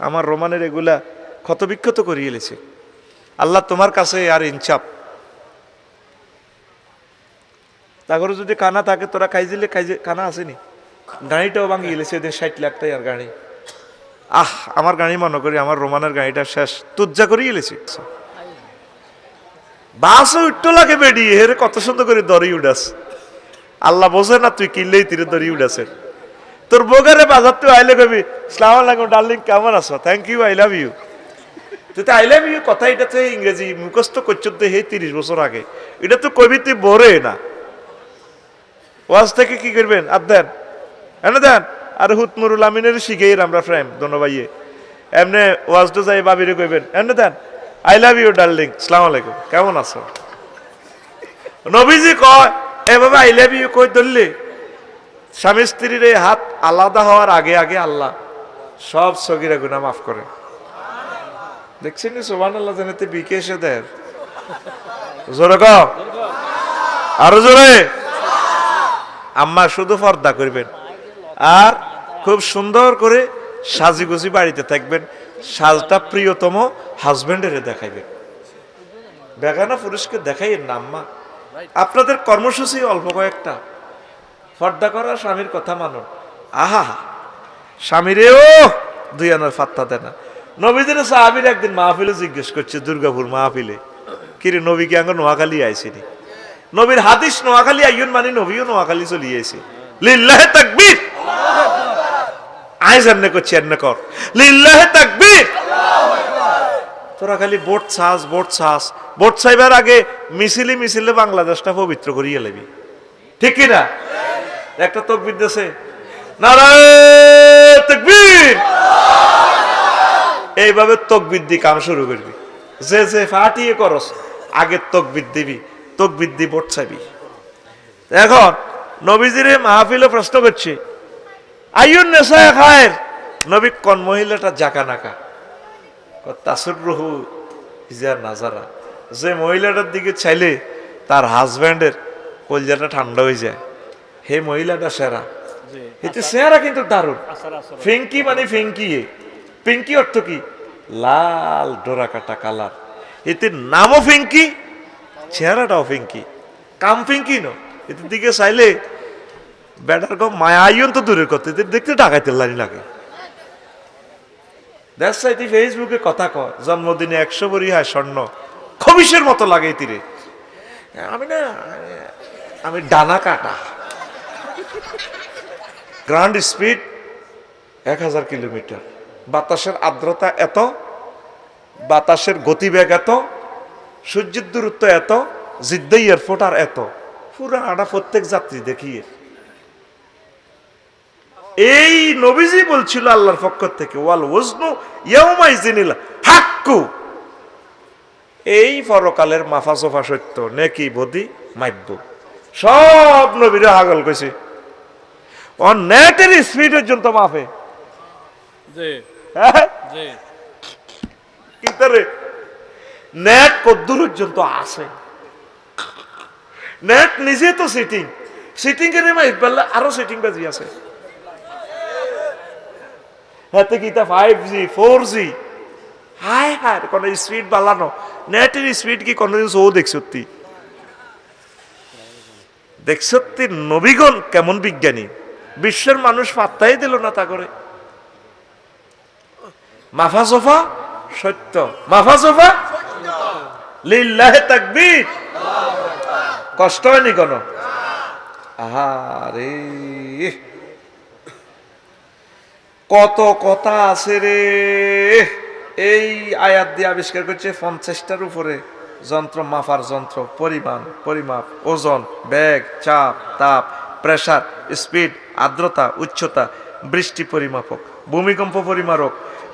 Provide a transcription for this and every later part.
আমার রোমানের এগুলা ক্ষতবিক্ষত করিয়ে এলেছে আল্লাহ তোমার কাছে আর ইনচাপ তারপরে যদি কানা থাকে, তোরা খাই দিলে খাই কানা আসেনি। গাড়িটাও ভাঙিয়ে গেলেছে এদের ষাট লাখ টাকার গাড়ি। আহ, আমার গাড়ি মনে করি, আমার রোমানের গাড়িটা শেষ। তুজ্জা করে গেলেছে বাসও উঠতো লাগে বেডি হেরে কত সুন্দর করে দড়ি উড়াস আল্লাহ বোঝে না তুই কিনলেই তীরে দড়ি উড়াছে তোর বোগারে বাজার তুই আইলে কবি, সালাম আলাইকুম ডার্লিং, কেমন আছো? Thank you I love you তুই আই লাভ ইউ কথা এটা তো ইংরেজি মুখস্থ করছ তো হে তিরিশ বছর আগে। এটা তো কবি তুই বরে না। ওয়াজ থেকে কি করবেন? আর দেন এনে দেন? আর হুতমুরুল আমিনের শিখেই আমরা ফ্রেম দোনো ভাইয়ে। এমনি ওয়াজ তো যাই বাবিরে কইবেন এনে দেন? আই লাভ ইউ ডার্লিং সালাম আলাইকুম, কেমন আছো? নবীজি কয় এভাবে আই লাভ ইউ কই ধরলে? স্বামী স্ত্রীর এই হাত আলাদা হওয়ার আগে আগে আল্লাহ সব সগিরা গুনা মাফ করে। দেখছেন সোবান আল্লাহ জানাতে বিকে এসে দেয়। জোরে ক। আরও জোরে। আম্মা শুধু পর্দা করবেন। আর খুব সুন্দর করে সাজি গুজি বাড়িতে থাকবেন। সাজটা প্রিয়তম হাজবেন্ডের দেখাইবেন। বেগানা পুরুষকে দেখাইয়েন না, আম্মা। আপনাদের কর্মসূচি অল্প কয়েকটা। পর্দা করা স্বামীর কথা মানুন আহা। স্বামীরেও দুই আনার ফাত্তা দেয় না। নবীদের সাহাবির একদিন মাহফিলে জিজ্ঞেস করছে দুর্গাপুর মাহফিলে? কিরে নবী কি আঙ্গ নোয়াখালী আইসিনি? নবীর হাদিস নোয়াখালী আইয়ন মানে নবীও নোয়াখালী চলিয়ে আইছে। লিল্লাহে তাকবীর! আইস এমনে করছি এমনে কর। লিল্লাহে তাকবীর! তোরা খালি বোট ছাস বোট ছাস। বোট চাইবার আগে মিছিলে মিছিলে বাংলাদেশটা পবিত্র করিয়ে লেবি। ঠিক কি না? একটা তকবির দেশে নারায় এইভাবে তকবির দি কাম শুরু করবি। যে যে ফাটিয়ে করস, আগে তকবির দিবি, তকবির দি ভোট চাইবি এখন নবীজিরে মাহফিলে প্রশ্ন করছে, আইয়ুন নেশা খায়ের? নবী কন মহিলাটা, জাকা নাকা। তাসুরুহু ইজা নাজারা। যে মহিলাটার দিকে চাইলে তার হাজব্যান্ডের কলজাটা ঠান্ডা হয়ে যায়। হে মহিলাটা সেরা। এতে সেরা কিন্তু দারুণ। ফিঙ্কি মানে ফিঙ্কি পিঙ্কি অর্থ কি? লাল ডোরা কাটা কালার। এতে নামও ফিঙ্কি চেহারাটাও ফিঙ্কি। কাম ফিঙ্কি ন? এদের দিকে চাইলে ব্যাটার কম মায়া আইন তো দূরের কথা। এদের দেখতে ডাকাইতে লানি লাগে। দ্যাটস আই ফেসবুকে কথা কয় জন্মদিনে একশো বড়ি হয় স্বর্ণ। খবিসের মতো লাগে তীরে। আমি না আমি ডানা কাটা। গ্রান্ড স্পিড এক হাজার কিলোমিটার। বাতাসের আর্দ্রতা এত, বাতাসের গতিবেগ এত, সূর্যের দূরত্ব এত জিদ্দা এয়ারপোর্ট আর এত। পুরা আটা প্রত্যেক যাত্রী দেখিয়ে। এই নবীজি বলছিল আল্লাহর পক্ষ থেকে, ওয়াল ওজনু ইয়াউমাই জিনিল হাক্কু। এই পরকালের মাফা সোফা সত্য, নেকি বদি, মাইব্য। সব নবীরা হাগল কইছে। নেটের স্পিড পর্যন্ত হ্যাঁ ইতারে নেট কদ্দূর পর্যন্ত আছে নেট নিজে তো সিটিং সিটিং এর মাই পারলে আরও সিটিং বাজি আছে হাতে কি তা five G four G high high কোন স্পিড বাড়ানো নেটের স্পিড কি কোন ও দেখছতি দেখছতি নবীগণ কেমন বিজ্ঞানী বিশ্বের মানুষ পাত্তাই দিল না তা করে। মাফা সোফা সত্য মাফা তাকবীর। কষ্ট হয়নি কোন? আহারে। কত কথা আছে রে। এই আয়াত দিয়ে আবিষ্কার করছে পঞ্চাশটার উপরে। যন্ত্র মাফার যন্ত্র, পরিমাণ, পরিমাপ, ওজন, বেগ, চাপ, তাপ। প্রেসার স্পিড আর্দ্রতা, উচ্চতা, বৃষ্টি পরিমাপক, ভূমিকম্প পরিমাপক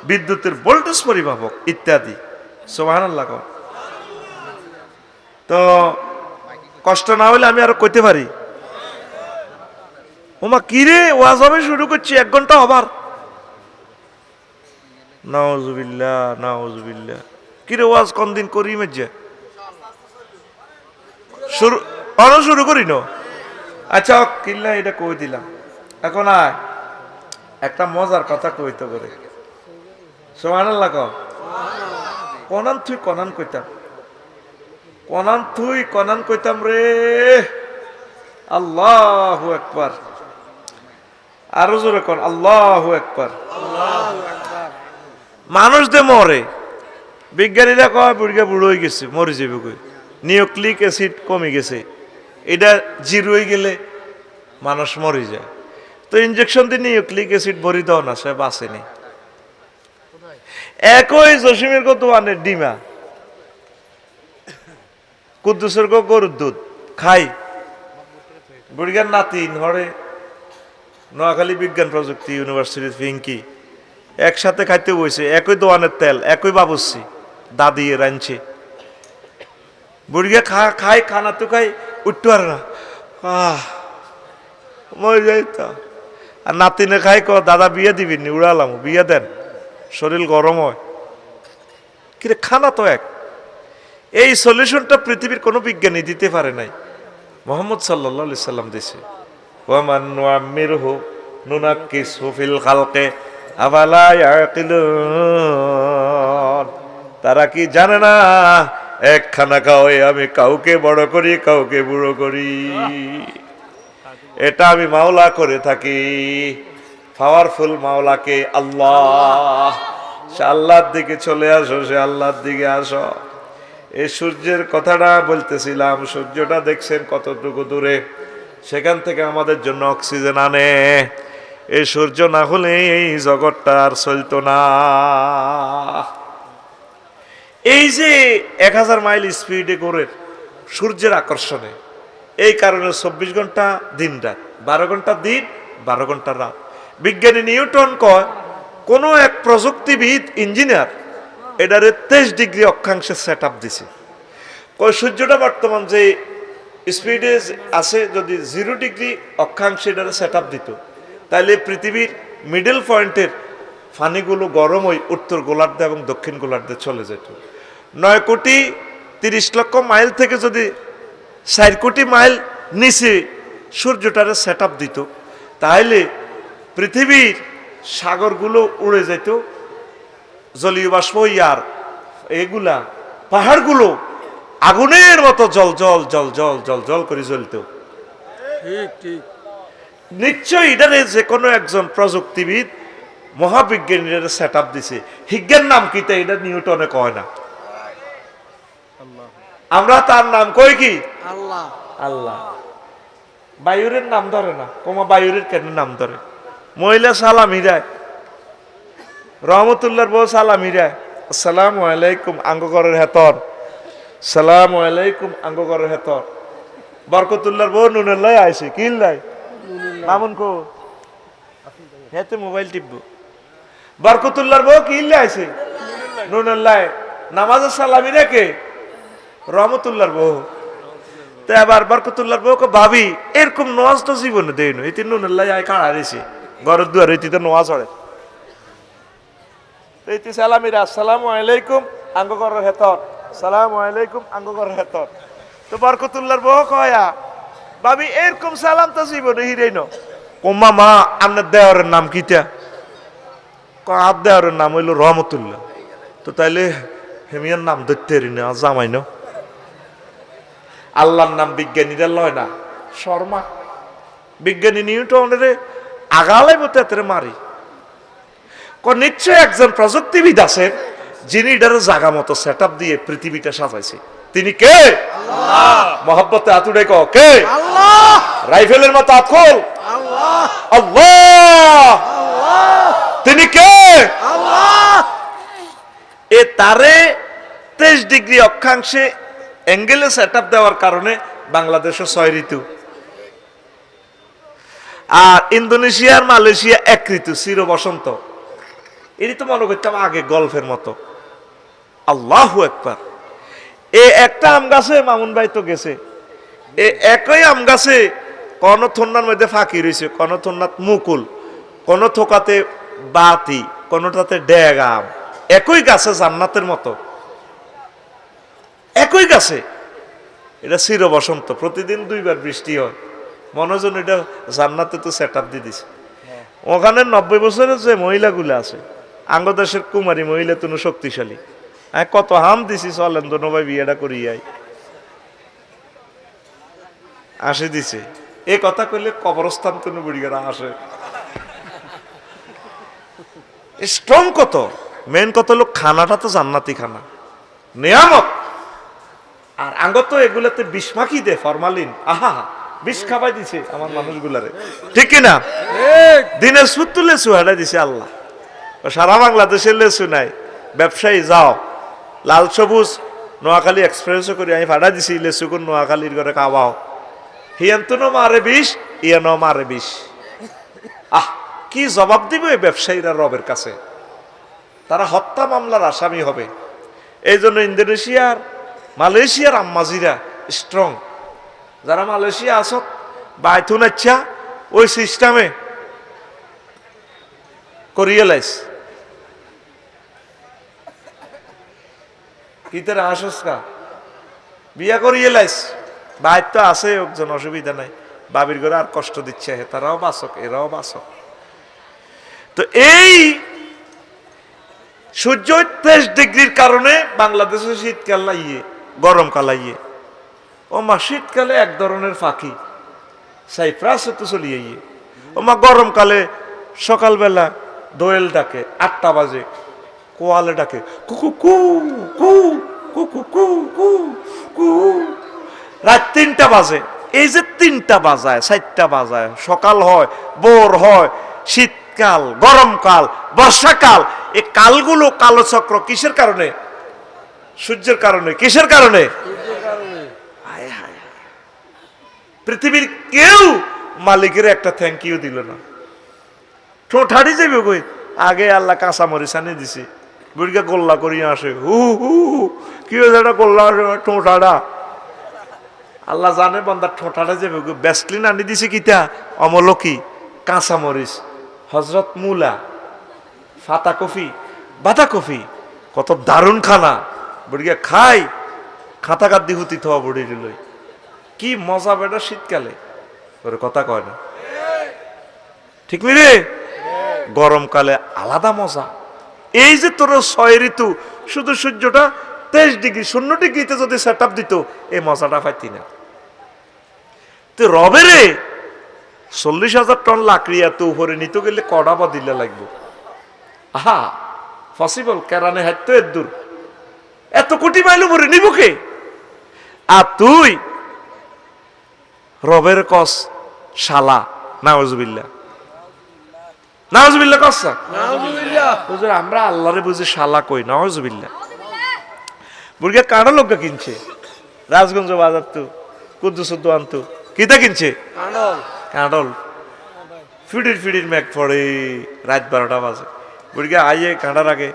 বিদ্যুতের ভোল্টেজ পরিমাপক ইত্যাদি। সোহান তো কষ্ট না হলে আমি আরও কইতে পারি। ওমা কিরে ওয়াজ হবে, শুরু করছি, এক ঘণ্টা হবার। নাওজুবিল্লাহ নাওজুবিল্লাহ কিরে ওয়াজ কোন দিন করি মেজে শুরু অন শুরু করি ন? আচ্ছা কিল্লা এটা কই দিলাম। এখন আয় একটা মজার কথা কইতে করে ক কনান তুই কনান কইতাম। কনান তুই কনান কইতাম রে আল্লাহ একবার। আরও জোরে কন, আল্লাহ একবার। মানুষ দে মরে, বিজ্ঞানীরা কয় বুড়িয়া বুড়ো হয়ে গেছে, মরে যাবে নিউক্লিক অ্যাসিড কমে গেছে। এটা জিরো হয়ে গেলে মানুষ মরে যায়। তো ইঞ্জেকশন দিয়ে নিউক্লিক অ্যাসিড ভরি দাও না, সে বাঁচেনি। একই জসিমের কত আনের ডিমা? কুদ্দুসের গো গরুর দুধ? খাই। বুড়িগার নাতি হরে, নোয়াখালী বিজ্ঞান প্রযুক্তি ইউনিভার্সিটি ফিঙ্কি একসাথে খাইতে বইছে, একই দোয়ানের তেল, একই বাবুসি দাদি রাঁধছে বুড়িয়া খা খাই খানা তো খাই উঠতে পারে না। আহ, মরে যাই তো। আর নাতিনে খাই ক, দাদা বিয়ে দিবিনি উড়ালাম, বিয়ে দেন। শরীর গরম হয়। কিরে, খানা তো এক। এই সলিউশনটা পৃথিবীর কোনো বিজ্ঞানী দিতে পারে নাই। মোহাম্মদ সাল্লাহ সাল্লাম দিছে তারা কি জানে না এক খানা খাওয়াই আমি কাউকে বড় করি, কাউকে বুড়ো করি। এটা আমি মাওলা করে থাকি। পাওয়ারফুল মাওলাকে আল্লাহ। সে আল্লাহর দিকে চলে আসো, সে আল্লাহর দিকে আসো। এই সূর্যের কথাটা বলতেছিলাম, সূর্যটা দেখছেন কতটুকু দূরে? সেখান থেকে আমাদের জন্য অক্সিজেন আনে। এই সূর্য না হলে এই জগৎটা আর চলতো না। এই যে এক হাজার মাইল স্পিডে করে সূর্যের আকর্ষণে, এই কারণে চব্বিশ ঘণ্টা দিন রাত, বারো ঘণ্টা দিন, বারো ঘণ্টা রাত। বিজ্ঞানী নিউটন কয়, কোনো এক প্রযুক্তিবিদ ইঞ্জিনিয়ার এটারে তেইশ ডিগ্রি অক্ষাংশে সেট আপ দিছে। কয়, সূর্যটা বর্তমান যে স্পিডে আছে, যদি জিরো ডিগ্রি অক্ষাংশে এটারে সেট আপ দিত তাহলে পৃথিবীর মিডল পয়েন্টের ফানিগুলো গরম হয়ে উত্তর গোলার্ধে এবং দক্ষিণ গোলার্ধে চলে যেত। নয় কোটি তিরিশ লক্ষ মাইল থেকে যদি চার কোটি মাইল নিচে সূর্যটারে সেট আপ দিত তাহলে পৃথিবীর সাগরগুলো উড়ে যেত জলীয় বাষ্প ইয়ার এগুলা পাহাড়গুলো আগুনের মতো জল জল জল জল জল জল করে জ্বলতো। নিশ্চয়ই এটারে যে কোনো একজন প্রযুক্তিবিদ মহাবিজ্ঞানীরা সেট আপ দিছে। হিজ্ঞান নাম কি তা এটা নিউটনে কয় না। আমরা তার নাম কই কি? আল্লাহ। আল্লাহ। বায়ুরের নাম ধরে না। কোমা বায়ুরের কেন নাম ধরে? মহিলা সালামি দেয় রহমতুল্লাহর বউ সালামি দেয় আসসালামু আলাইকুম আঙ্গকরের হেতর। সালাম আলাইকুম আঙ্গকরের হেতর। বরকতুল্লাহর বউ নুনের লাই আইছে। কি লাই মামুন কো? হেতে মোবাইল টিপবো। বরকতুল্লাহর বউ কি লাই আইছে? নুনের লাই নামাজের সালামি রেখে রহমতুল্লাহর বউ। তা আবার বরকতুল্লাহর বউকে ভাবি, এরকম নোয়াজ তো জীবনে দেয়নি। এতে নুনুল্লাহ আয় কাড়া রেছে ঘরের দুয়ার এতে তো নোয়াজ হরে এইতি সালামিরা আসসালামু আলাইকুম, আঙ্গ করার হেতর সালামু আলাইকুম, আঙ্গ করার হেতর তো বরকতুল্লাহর বউ কয়া, ভাবি, এরকম সালাম তো জীবনে হিরেই ন ওমা মা, আপনার দেওয়ারের নাম কিটা? কার দেওয়ারের নাম হইল রহমতুল্লাহ। তো তাইলে হেমিয়ার নাম ধরতে না জামাই না আল্লাহর নাম বিজ্ঞানীরা লয় না। শর্মা। বিজ্ঞানী নিউটনের আগালে মতো এতে মারি। ক নিশ্চয় একজন প্রযুক্তিবিদ আছেন যিনি এটার জাগা মতো সেট দিয়ে পৃথিবীটা সাজাইছে। তিনি কে? মহব্বতে আতুড়ে ক? কে রাইফেলের মতো আতখোল আল্লাহ। তিনি কে? এ তারে তেইশ ডিগ্রি অক্ষাংশে অ্যাঙ্গেলে সেট দেওয়ার কারণে বাংলাদেশে ছয় ঋতু। আর ইন্দোনেশিয়ার মালয়েশিয়া এক ঋতু, চির বসন্ত। এটি তো মনে করতাম আগে গল্ফের মতো। আল্লাহ একবার এ একটা আম গাছে, মামুন ভাই তো গেছে। এ একই আম গাছে কোন থন্নার মধ্যে ফাঁকি রয়েছে, কোন থন্নাত মুকুল, কোন থোকাতে বাতি, কোনটাতে ড্যাগ আম। একই গাছে জান্নাতের মতো। একই গাছে? এটা চির বসন্ত প্রতিদিন দুইবার বৃষ্টি হয়। মনোজন এটা জান্নাতে তো সেট আপ দিয়ে দিছে। ওখানে নব্বই বছরের যে মহিলাগুলো আছে আঙ্গদেশের কুমারী মহিলা তুমি শক্তিশালী। হ্যাঁ কত হাম দিছি চলেন তো নবাই বিয়েটা করি করিয়াই আসে দিছে। এ কথা কইলে কবরস্থান কোনো বুড়িগারা আসে। স্ট্রং কত? মেন কত লোক খানাটা তো জান্নাতি খানা। নিয়ামত। আর আঙ্গত এগুলাতে বিষ মাখি দে ফরমালিন আহা, বিষ খাবাই দিছে আমার মানুষগুলারে। ঠিক কিনা? দিনের সুত্তু লেসু হাঁটা দিছে আল্লাহ। সারা বাংলাদেশে লেসু নাই। ব্যবসায়ী, যাও। লাল সবুজ নোয়াখালী এক্সপ্রেসও করে, আমি ভাড়া দিছি লেসু কোন নোয়াখালীর ঘরে খাওয়াও। হিয়ান্ত ন মারে বিষ ইয়া ন মারে বিষ। আহ, কি জবাব দিবে এই ব্যবসায়ীরা রবের কাছে? তারা হত্যা মামলার আসামি হবে। এই জন্য ইন্দোনেশিয়ার মালয়েশিয়ার আম্মাজিরা স্ট্রং যারা মালয়েশিয়া আসত বাইথুন আচ্ছা ওই সিস্টেমে করিয়ে লাইস। কি তার আসস বিয়া করিয়ে লাইস। বাইর তো আছে, একজন অসুবিধা নাই। বাবির ঘরে আর কষ্ট দিচ্ছে হে, তারাও বাসক, এরাও বাসক। তো এই সূর্য তেইশ ডিগ্রির কারণে বাংলাদেশে শীতকাল লাইয়ে গরমকাল লাইয়ে ও মা, শীতকালে এক ধরনের পাখি সাইপ্রাসে তো চলিয়ে মা, গরমকালে সকালবেলা দোয়েল ডাকে, আটটা বাজে, কোয়ালে ডাকে কুকু কু কু কুকু কু কু কু রাত তিনটা বাজে। এই যে তিনটা বাজায়, চারটা বাজায়, সকাল হয় বোর হয়, শীতকাল, গরমকাল, বর্ষাকাল, এই কালগুলো কালো চক্র কিসের কারণে? সূর্যের কারণে কিসের কারণে। পৃথিবীর কেউ মালিকের একটা থ্যাংক ইউ দিল না। ঠোঁঠাড়ি যাবে কই? আগে আল্লাহ কাঁচা মরিচ আনি দিছে। বুড়িকে গোল্লা করিয়া আসে। হু হু। কি হয়েছে এটা গোল্লা আসে? ঠোঁঠাড়া আল্লাহ জানে বন্দার ঠোঁঠাটা যাবে ব্যাসলিন আনি দিছে কিতা? অমলকি কাঁচা মরিচ হজরত মুলা ফাতা কফি বাতা কফি। কত দারুণ খানা। বুড়িকে খাই, খাতা কাদ্দি হুতি থা বুড়ি লই। কি মজা বেটা শীতকালে। ওর কথা কয় না। ঠিক নি রে? গরমকালে আলাদা মজা। এই যে তোর ছয় ঋতু, শুধু সূর্যটা তেইশ ডিগ্রি, শূন্য ডিগ্রিতে যদি সেট আপ দিত, এই মজাটা পাইতি না। তো রবে রে, চল্লিশ হাজার টন লাকড়ি এত উপরে নিতে গেলে কড়া বা দিলে লাগবে। আহা পসিবল কেরানে হাইতো এর দূর। এত কোটি মাইল উপরে নিব কে? আর তুই রবের কস শালা নাওজবিল্লা নাওজবিল্লা কস হুজুর আমরা আল্লাহরে বুঝি শালা কই নাওজবিল্লা বুড়িয়া কাটা লোক কিনছে। রাজগঞ্জ বাজার তো কুদ্দুস আনতো। কিতা কিনছে? কাঁডল। ফিডির ফিডির ম্যাক পড়ে রাত বারোটা বাজে। বুড়িকে আইয়ে কাঁটার আগে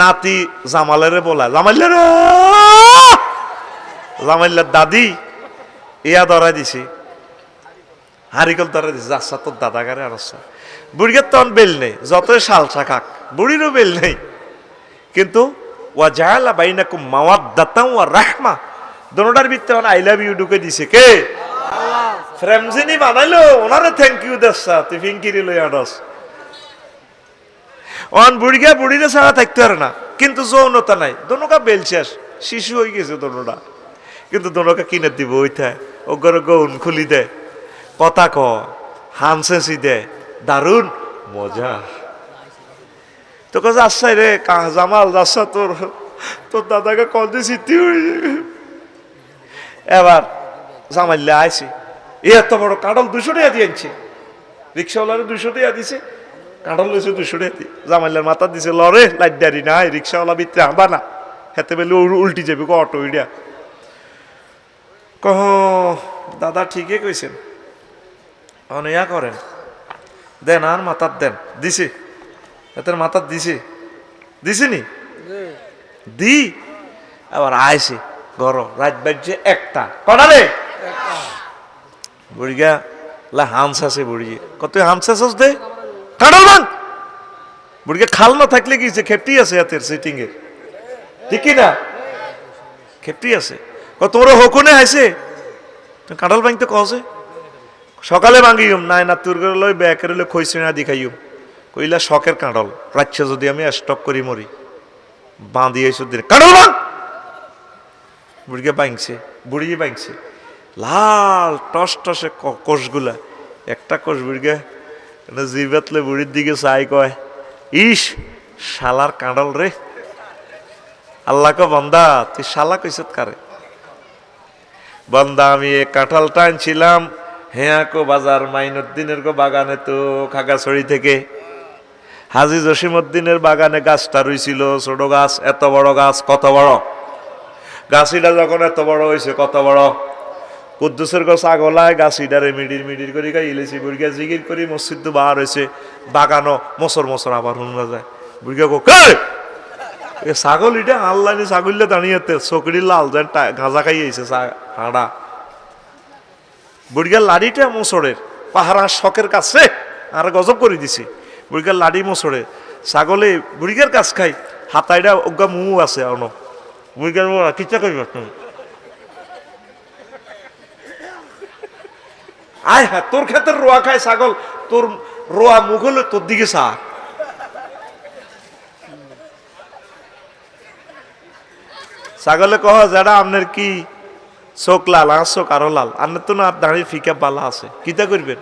নাতি জামালেরে বলা জামাইলে রে জামাইল্লার দাদি ইয়া ধরা দিছি। হারিকল ধরা দিছি যাচ্ছা তোর দাদাগারে আর আচ্ছা? বুড়িকে তখন বেল নেই যতই শালসা খাক বুড়িরও বেল নেই। কিন্তু ওয়া জাহালা বাইনাকুম মাওয়াদ্দাতাম ওয়া রাহমা। দোনোটার ভিতরে আই লাভ ইউ ঢুকে দিছে। কে? ফ্রেমজিনি বানাইলো ওনারে থ্যাংক ইউ দেসা তুই ফিঙ্কিরি লই আডস অন বুড়িগা বুড়িরে ছাড়া থাকতে পারে না। কিন্তু যৌনতা নাই। দোনোকা বেল শেষ শিশু হয়ে গেছে দোনোটা। কিন্তু দোনোকা কিনে দিব ওইটা ওগর গৌন খুলি দে। কথা ক। হানসেসি দে। দারুণ। মজা। তো কাছে আসাই রে জামাল যাচ্ছা তোর তোর দাদাকে দিয়ে স্মৃতি হয়ে। এবার জামাইলে আইছি। এ, এত বড় কাঁডল দুশো টাকা দিয়ে আনছে। রিক্সাওয়ালারে দুশো টাকা দিছে। কাঁডল লইছে দুশো টাকা দিয়ে জামাইলার মাথা দিছে লরে লাইট দাঁড়ি নাই রিক্সাওয়ালা ভিতরে আবা না। হেতে বেলে উল- উল্টি যাবি গো অটো ইডিয়া কহ দাদা ঠিকই কইছেন অনয়া করেন দেন আর মাথার দেন। দিছে। এতের মাথার দিছে। দিছে নি? জি দি। আবার আইসে ঘর রাত বাজছে একটা। কটা রে বুড়িগা লা হামস আছে বুড়ি কত হামস আছে দে? কাটাল বাং বুড়িগা খাল না থাকলে কি যে খেপটি আছে হাতের সিটিং এর ঠিক না? খেপটি আছে। তোর হকুনে তুই কাঁঠাল ভাঙতে কছে সকালে ভাঙিম নাই না তোর করে লই ব্যাকের লই খইছে না দেখাইম হইলা শখের কাঁডল রাচ্ছে যদি আমি স্টক করি মরি। বাঁধি এসে দিন কাঁডল বাঁধ বুড়িকে বাঁধছে বুড়ি বাঁধছে লাল টস টসে কোষগুলা। একটা কোষ বুড়িকে জিবাতলে বুড়ির দিকে চাই কয়, ইস শালার কাঁডল রে আল্লাহকে বন্দা তুই শালা কইসত কারে বন্দা, আমি এ কাঁঠাল টানছিলাম আনছিলাম হেয়াকো বাজার মাইনুদ্দিনের গো বাগানে তো খাগাছড়ি থেকে। হাজি জসিমউদ্দিনের বাগানে গাছটা রইছিল ছোট গাছ, এত বড় গাছ, কত বড়? গাছিটা যখন এত বড় হয়েছে কত বড়? কুদ্দুসের গো ছাগলায় গাছিটারে মিডির মিডির করি গাই ইলেছি বুড়িয়া জিগির করি, মসজিদ তো বার হয়েছে বাগানো মসর মসর আবার শুনা যায়। বুড়িয়া গো কে এ ছাগল এটা আল্লানি ছাগললে দাঁড়িয়ে চকরি লাল যেন গাঁজা খাইয়েছে হাঁড়া। বুড়িয়ার লাড়িটা মোসরের পাহারা শখের কাছে আর গজব করে দিছে। বুড়িয়ার লাড়ি মোসরের, ছাগলে বুড়িয়ার কাছ খাই হাতাইটা অজ্ঞা মু আছে, অন। বুড়িয়ার কিচ্ছা করিব তুমি? আয় হ্যাঁ তোর ক্ষেত্রে রোয়া খায় ছাগল, তোর রোয়া মুখ হলে তোর দিকে চা। ছাগলে কহ যারা আপনার কি চোখ লাল আর চোখ আরও লাল? আপনার তো না দাঁড়িয়ে ফিকা বালা আছে। কিতা করবেন?